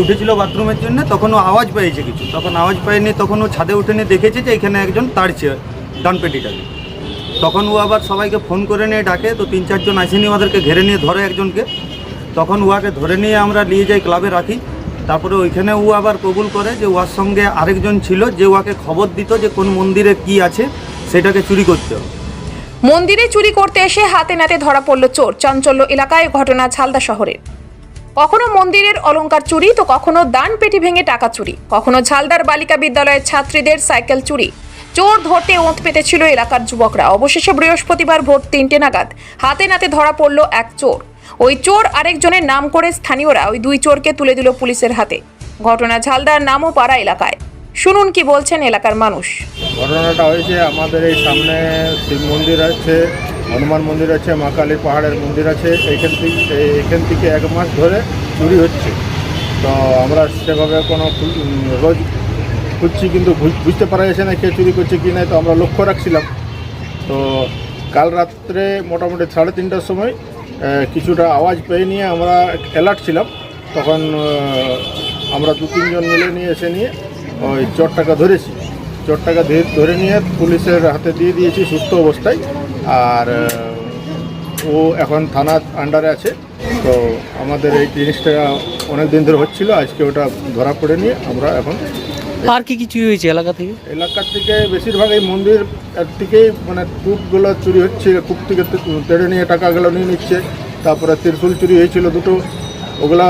উঠেছিল বাথরুমের জন্য তখন ও আওয়াজ পেয়েছে কিছু। তখন আওয়াজ পায়নি তখন ও ছাদে উঠে নিয়ে দেখেছে যে এখানে একজন তাড়ছে ডানপেটিটাকে তখন ও আবার সবাইকে ফোন করে নিয়ে ডাকে, তো তিন চারজন আসেনি ওদেরকে ঘেরে নিয়ে ধরে একজনকে। তখন উহাকে ধরে নিয়ে আমরা নিয়ে যাই ক্লাবে রাখি। তারপরে ওইখানে ও আবার কবুল করে যে ওয়ার সঙ্গে আরেকজন ছিল যে ওয়াকে খবর দিত যে কোন মন্দিরে কি আছে, সেটাকে চুরি করতে মন্দিরে চুরি করতে এসে হাতে নাতে ধরা পড়ল চোর। চাঞ্চল্য এলাকায় ঘটনা ঝালদা শহরের। কখনো মন্দিরের অলঙ্কার চুরি, তো কখনো দান পেটি ভেঙে টাকা চুরি। কখনো ঝালদার বালিকা বিদ্যালয়ের ছাত্রীদের সাইকেল চুরি। চোর ধরতে ওঁত পেতেছিল এলাকার যুবকরা। অবশেষে বৃহস্পতিবার ভোর তিনটে নাগাদ হাতে নাতে ধরা পড়ল এক চোর। ওই চোর আরেকজনের নাম করে স্থানীয়রা ওই দুই চোরকে তুলে দিল পুলিশের হাতে। ঘটনা ঝালদার নামও পাড়া এলাকায়। শুনুন কি বলছেন এলাকার মানুষ। ঘটনাটা হয়েছে, আমাদের এই সামনে শিব মন্দির আছে। হনুমান মন্দির আছে, মা কালী পাহাড়ের মন্দির আছে এইখান থেকে, এখান থেকে এক মাস ধরে চুরি হচ্ছে। তো আমরা সেভাবে কোনো রোজ খুঁজছি কিন্তু বুঝ- বুঝতে পারা যাচ্ছে না কে চুরি করছে কি না তো আমরা লক্ষ্য রাখছিলাম। তো কাল রাত্রে মোটামুটি সাড়ে তিনটার সময় কিছুটা আওয়াজ পেয়ে নিয়ে আমরা অ্যালার্ট ছিলাম। তখন আমরা দু তিনজন মিলে নিয়ে এসে নিয়ে ওই চোরটাকে ধরেছি। চোরটাকে ধরে নিয়ে পুলিশের হাতে দিয়ে দিয়েছি সুস্থ অবস্থায়। আর ও এখন থানার আন্ডারে আছে। তো আমাদের এই জিনিসটা অনেক দিন ধরে হচ্ছিল আজকে ওটা ধরা পড়ে নিয়ে আমরা এখন আর কি কি চুরি হয়েছে এলাকা থেকে? এলাকার থেকে বেশিরভাগ এই মন্দির থেকেই মানে কূপগুলো চুরি হচ্ছে কূপ থেকে তেড়ে নিয়ে টাকাগুলো নিয়ে নিচ্ছে। তারপরে ত্রিশুল চুরি হয়েছিল দুটো। ওগুলা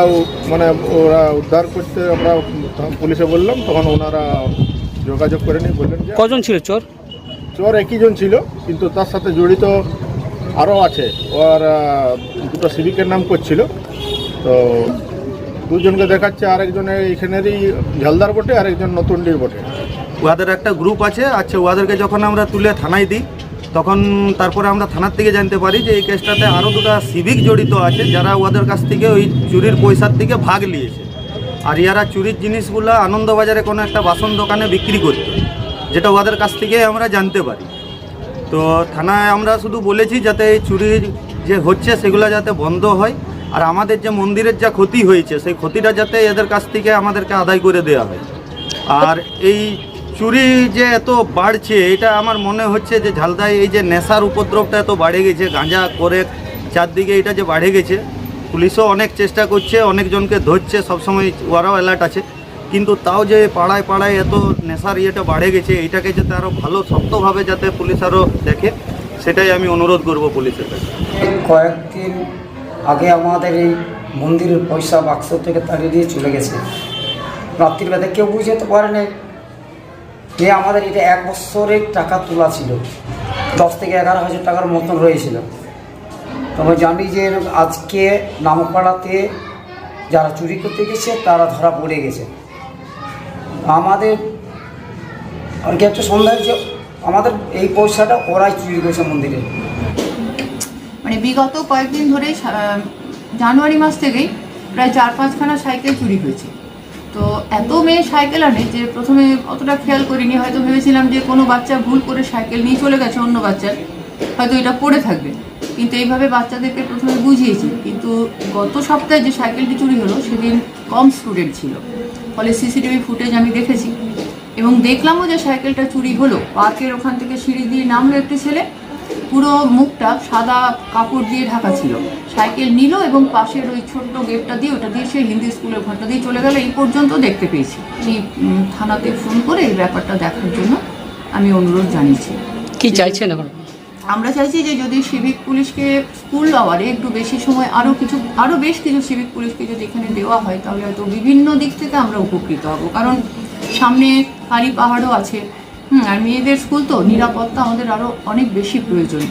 মানে ওরা উদ্ধার করতে আমরা পুলিশে বললাম তখন ওনারা যোগাযোগ করে নিয়ে বললেন কজন ছিল চোর? চোর একই জন ছিল, কিন্তু তার সাথে জড়িত আরও আছে। ওর দুটো সিভিকের নাম করছিল। তো দুজনকে দেখাচ্ছে আরেকজনের এইখানেরই ঝালদার বটে, আরেকজন নতুনডির বটে। ওদের একটা গ্রুপ আছে আচ্ছা ওদেরকে যখন আমরা তুলে থানায় দিই, তখন তারপরে আমরা থানার থেকে জানতে পারি যে এই কেসটাতে আরও দুটো সিভিক জড়িত আছে, যারা ওদের কাছ থেকে ওই চুরির পয়সার থেকে ভাগ নিয়েছে। আর ইয়ারা চুরির জিনিসগুলো আনন্দবাজারে কোনো একটা বাসন দোকানে বিক্রি করতো। যেটা ওদের কাছ থেকে আমরা জানতে পারি। তো থানায় আমরা শুধু বলেছি যাতে এই চুরি যে হচ্ছে সেগুলো যাতে বন্ধ হয়, আর আমাদের যে মন্দিরের যা ক্ষতি হয়েছে, সেই ক্ষতিটা যাতে এদের কাছ থেকে আমাদেরকে আদায় করে দেওয়া হয়। আর এই চুরি যে এত বাড়ছে, এটা আমার মনে হচ্ছে যে ঝালদায় এই যে নেশার উপদ্রবটা এত বাড়ে গেছে, গাঁজা করে চারদিকে এটা যে বাড়ে গেছে, পুলিশও অনেক চেষ্টা করছে, অনেকজনকে ধরছে, সবসময় ওরাও অ্যালার্ট আছে। কিন্তু তাও যে পাড়ায় পাড়ায় এত নেশার ইয়েটা বাড়ে গেছে এটাকে যাতে আরও ভালো শক্তভাবে যাতে পুলিশ আরও দেখে, সেটাই আমি অনুরোধ করব পুলিশের কাছে। কয়েকদিন আগে আমাদের এই মন্দিরের পয়সা বাক্স থেকে তাড়িয়ে দিয়ে চলে গেছে। রাত্রিবেলা কেউ বুঝতে পারে না যে আমাদের এটা এক বছরের টাকা তোলা ছিল। দশ থেকে এগারো হাজার টাকার মতন রয়েছিল। তবে জানি যে আজকে নামপাড়াতে যারা চুরি করতে গেছে, তারা ধরা পড়ে গেছে। আমাদের, আর কি একটা সন্দেহ যে আমাদের এই পয়সাটা ওরাই চুরি করেছে মন্দিরে। মানে বিগত কয়েকদিন ধরে জানুয়ারি মাস থেকেই প্রায় চার পাঁচখানা সাইকেল চুরি হয়েছে। তো এত মেয়ে সাইকেল আনে যে প্রথমে অতটা খেয়াল করিনি, হয়তো ভেবেছিলাম যে কোনো বাচ্চা ভুল করে সাইকেল নিয়ে চলে গেছে অন্য বাচ্চার হয়তো এটা পড়ে থাকবে। কিন্তু এইভাবে বাচ্চাদেরকে প্রথমে বুঝিয়েছি, কিন্তু গত সপ্তাহে যে সাইকেলটি চুরি হলো, সেদিন কম স্টুডেন্ট ছিল। ফলে সিসিটিভি ফুটেজ আমি দেখেছি। এবং দেখলামও যে সাইকেলটা চুরি হলো। পার্কের ওখান থেকে সিঁড়ি দিয়ে নামলো একটি ছেলে। পুরো মুখটা সাদা কাপড় দিয়ে ঢাকা ছিল। সাইকেল নিল এবং পাশের ওই ছোট্ট গেটটা দিয়ে, ওটা দিয়ে সে হিন্দি স্কুলের ঘরটা দিয়ে চলে গেল। এই পর্যন্ত দেখতে পেয়েছি। এই থানাতে ফোন করে এই ব্যাপারটা দেখার জন্য আমি অনুরোধ জানিয়েছি। কি চাইছেন এখন? আমরা চাইছি যে যদি সিভিক পুলিশকে স্কুল আওয়ারে একটু বেশি সময় আরও কিছু আরও বেশ কিছু সিভিক পুলিশকে যদি এখানে দেওয়া হয়, তাহলে হয়তো বিভিন্ন দিক থেকে আমরা উপকৃত হব। কারণ সামনে কালী পাহাড়ও আছে। হুম, আর মেয়েদের স্কুল তো, নিরাপত্তা আমাদের আরও অনেক বেশি প্রয়োজন।